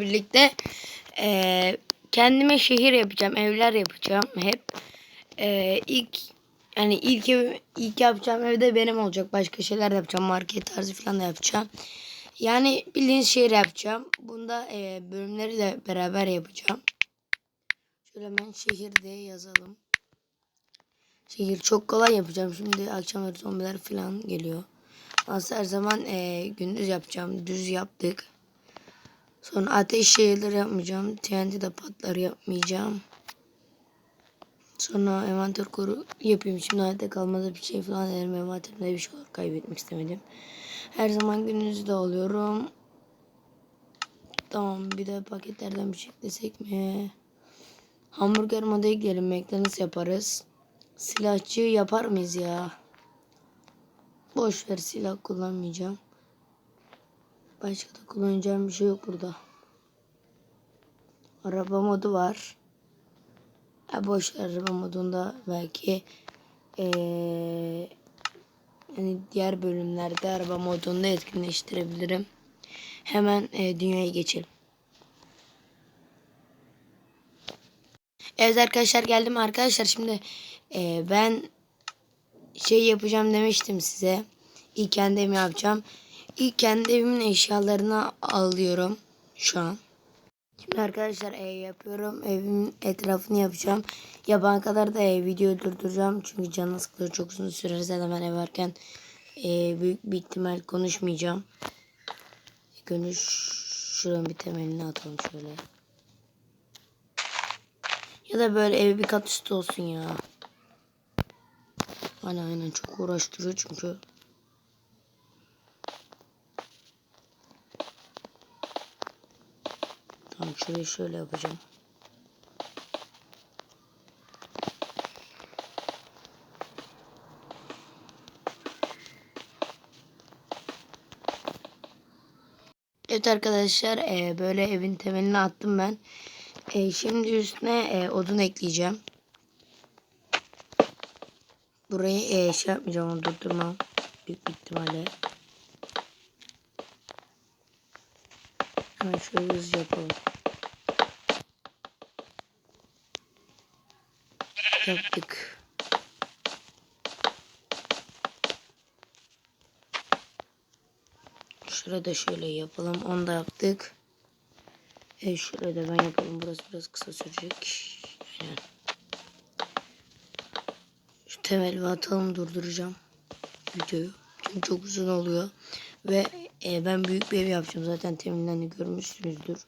birlikte eee, kendime şehir yapacağım, evler yapacağım hep. Eee ilk yani ilk ev, ilk yapacağım evde benim olacak. Başka şeyler de yapacağım. Market tarzı falan da yapacağım. Yani bildiğiniz şehir yapacağım. Bunda eee, bölümleri de beraber yapacağım. Şöyle hemen şehir diye yazalım. Şehir çok kolay yapacağım. Şimdi akşamları zombiler falan geliyor. Aslında her zaman eee, gündüz yapacağım. Düz yaptık. Sonra ateş şeyleri yapmayacağım. TNT de patlar yapmayacağım. Sonra envanter koru yapayım. Şimdi hayatta kalmada bir şey falan eğer envanterimde bir şey olur. Kaybetmek istemedim. Her zaman gündüzde oluyorum. Tamam bir de paketlerden bir şey eklesek mi? Hamburger moda ekleyelim. McDonald's yaparız. Silahçı yapar mıyız ya? Boş ver silah kullanmayacağım. Başka da kullanacağım bir şey yok burada. Araba modu var. Ha boş ver araba modunda belki eee yani diğer bölümlerde araba modunda etkinleştirebilirim. Hemen eee, dünyaya geçelim. Evet arkadaşlar geldim arkadaşlar şimdi eee, ben şey yapacağım demiştim size. İlk kendi evimi yapacağım. İlk kendi evimin eşyalarını alıyorum şu an. Şimdi arkadaşlar ev yapıyorum. Evimin etrafını yapacağım. Yapana kadar da e, videoyu durduracağım. Çünkü canı sıkılır çok uzun sürer. Zaten ben ev varken e, büyük bir ihtimal konuşmayacağım. Ş- şuranın bir temelini atalım şöyle. Ya da böyle ev bir kat üstü olsun ya. Aynen aynen çok uğraştırıyor çünkü. Tamam şurayı şöyle yapacağım. Evet arkadaşlar e, böyle evin temelini attım ben. E, şimdi üstüne e, odun ekleyeceğim. Burayı e, şey yapmayacağım onu durdurmam. Büyük bir ihtimalle. Şöyle hızlı yapalım. Yaptık. Şurada şöyle yapalım. Onu da yaptık. E şurada da ben yapalım. Burası biraz kısa sürecek. Şu temeli atalım durduracağım videoyu. Çünkü çok uzun oluyor. Ve e, ben büyük bir ev yapacağım. Zaten teminden de görmüşsünüzdür.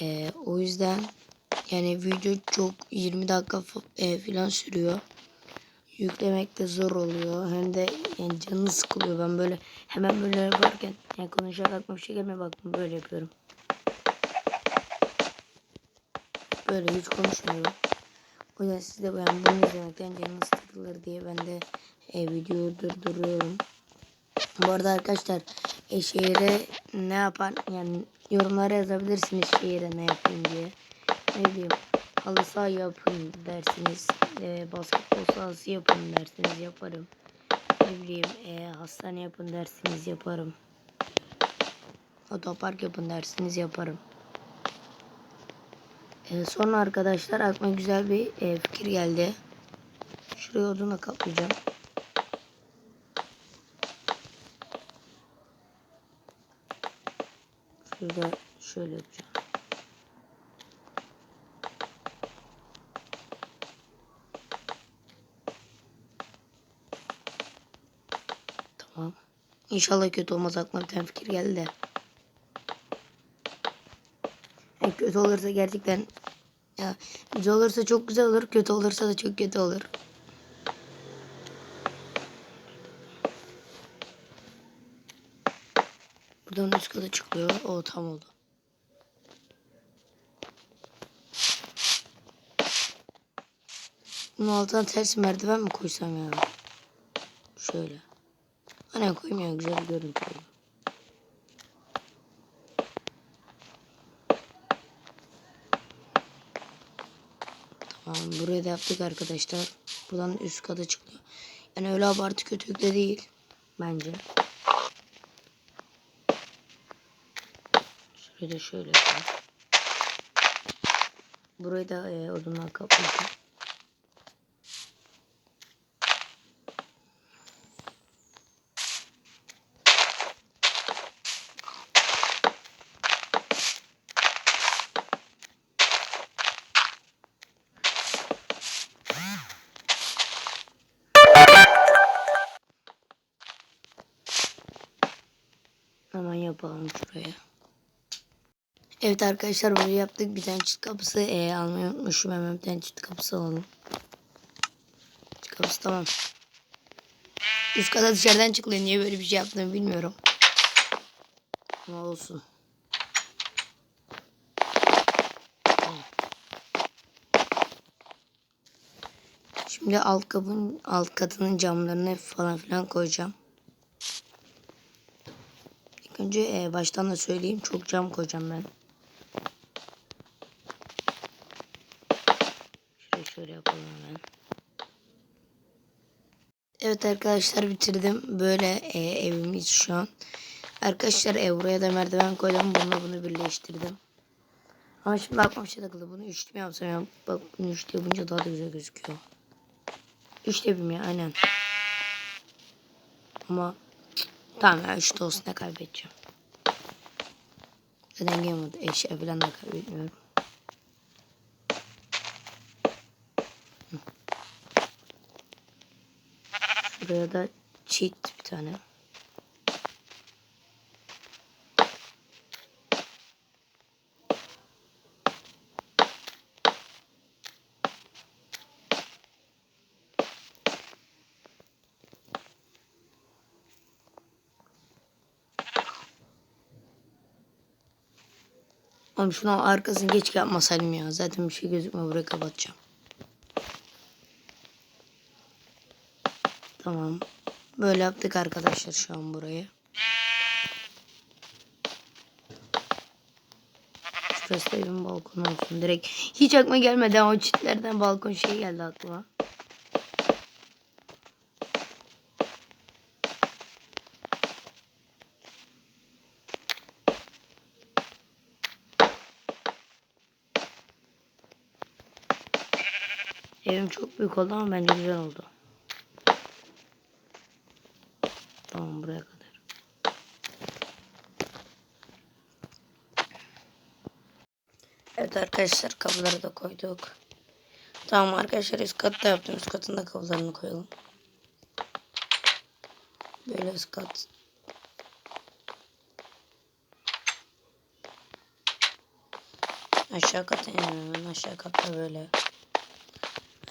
E, o yüzden yani video çok 20 dakika fa- e, falan sürüyor. Yüklemek de zor oluyor. Hem de yani canını sıkılıyor. Ben böyle hemen böyle yaparken yani konuşarak aklıma bir şey gelmiyor. Bakın böyle yapıyorum. Böyle hiç konuşmuyorum. O yüzden siz de yani bunu izlemekten canınız sıkılır diye ben de e, videoyu durduruyorum. Bu arada arkadaşlar e, şehire ne yapan yani yorumlara yazabilirsiniz şehire ne yapayım diye. Ne bileyim halı saha yapın dersiniz. E, basketbol sahası yapın dersiniz yaparım. Ne bileyim e, hastane yapın dersiniz yaparım. Otopark yapın dersiniz yaparım. E, sonra arkadaşlar aklıma güzel bir e, fikir geldi. Şuraya odunla kaplayacağım. Şurada şöyle yapacağım. Tamam. İnşallah kötü olmaz aklıma bir tane fikir geldi de. Yani kötü olursa gerçekten ya güzel olursa çok güzel olur, kötü olursa da çok kötü olur. Buradan üst kata çıkıyor. O tam oldu. Bunun altına ters merdiven mi koysam ya? Şöyle. Koyayım ya güzel bir görüntü. Tamam burayı da yaptık arkadaşlar. Buradan üst kata çıkıyor. Yani öyle abartı kötülük de değil. Bence. Şurayı da şöyle. Burayı da e, odunla kaplayacağım. Evet arkadaşlar böyle yaptık. Bir tane çift kapısı e, almayı unutmuşum. Hemen bir tane çift kapısı alalım. Çift kapısı tamam. Üst kata dışarıdan çıkılıyor. Niye böyle bir şey yaptığımı bilmiyorum. Ama olsun. Şimdi alt kapın alt katının camlarını falan filan koyacağım. İlk önce e, baştan da söyleyeyim. Çok cam koyacağım ben. Şöyle şöyle yapalım hemen. Evet arkadaşlar bitirdim. Böyle e, evimiz şu an. Arkadaşlar e, buraya da merdiven koydum. Bununla bunu birleştirdim. Ama şimdi bir şey takıldı. Bunu üçlü mü yapsam ya? Bak bunu üçlü yapınca daha da güzel gözüküyor. Üçlü yapayım ya aynen. Ama tamam ya üçlü olsun ne kaybedeceğim. Game modu eşya falan da kaybetmiyorum. Buraya da cheat bir tane. Oğlum şunu arkasını geç yapmasaydım ya. Zaten bir şey gözükmüyor. Burayı kapatacağım. Tamam. Böyle yaptık arkadaşlar şu an burayı. Şurası da evin balkonu olsun. Direkt hiç aklıma gelmedi ama o çitlerden balkon şey geldi aklıma. Evim çok büyük oldu ama bence güzel oldu. Tamam buraya kadar. Evet arkadaşlar kapıları da koyduk. Tamam arkadaşlar üst katta yaptım. Üst katın da kapılarını koyalım. Böyle üst kat. Aşağı kata inelim. Aşağı katta böyle.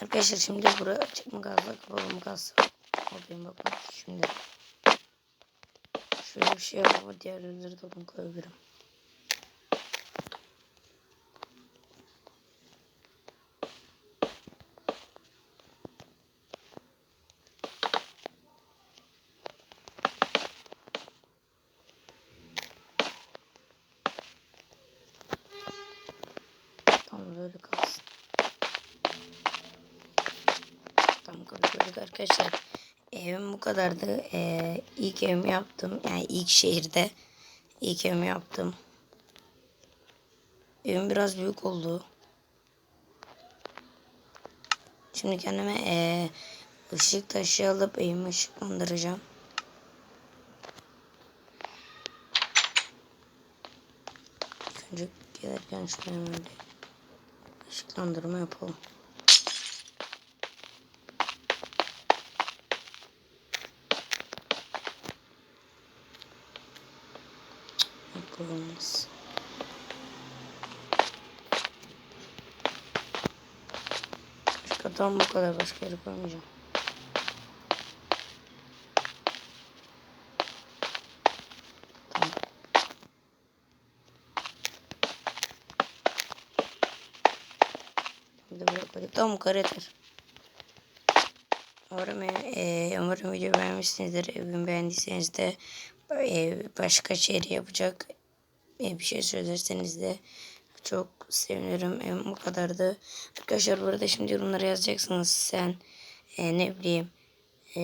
Arkadaşlar şimdi buraya açık mı gazla kapalı mı gaz? Alayım bakın şimdi. Şöyle bir şey yapalım. Diğer ürünleri de bunu koyabilirim. Tamam kapatıyorduk arkadaşlar. Evim bu kadardı. Ee, ilk evimi yaptım. Yani ilk şehirde ilk evimi yaptım. Evim biraz büyük oldu. Şimdi kendime ee, ışık taşı alıp evimi ışıklandıracağım. Önce gelirken bir ışıklandırma yapalım. Başkadan bu kadar başka yere koymayacağım. Tamam. Tamam bu kadar yeter. Umarım, e, umarım video beğenmişsinizdir. Evimi beğendiyseniz de e, başka şehri yapacak e, bir şey söylerseniz de çok sevinirim. Evim bu kadardı. Arkadaşlar burada şimdi yorumlara yazacaksınız. Sen e, ne bileyim e,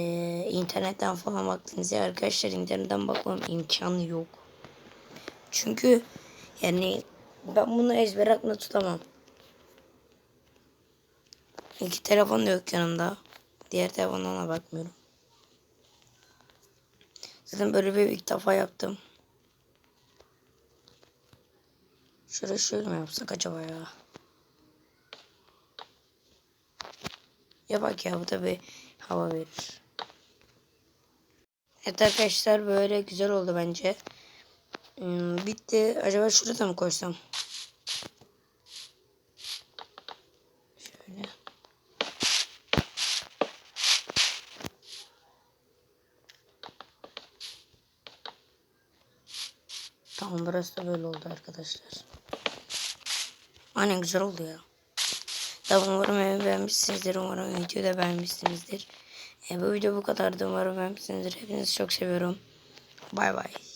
internetten falan baktınız ya arkadaşlar internetten bakmam imkanı yok. Çünkü Yani ben bunu ezber aklımda tutamam. İki telefon da yok yanımda. Diğer telefondan ona bakmıyorum. Zaten böyle bir ilk defa yaptım. Şöyle şöyle mi yapsak acaba ya? Ya bak ya bu da bir hava verir. Evet arkadaşlar böyle güzel oldu bence. Hmm, bitti. Acaba şurada mı koysam? Şöyle. Tamam burası da böyle oldu arkadaşlar. Aynen güzel oldu ya. Tamam umarım beğenmişsinizdir. Umarım videoyu da beğenmişsinizdir. E, bu video bu kadardı. Umarım beğenmişsinizdir. Hepinizi çok seviyorum. Bay bay.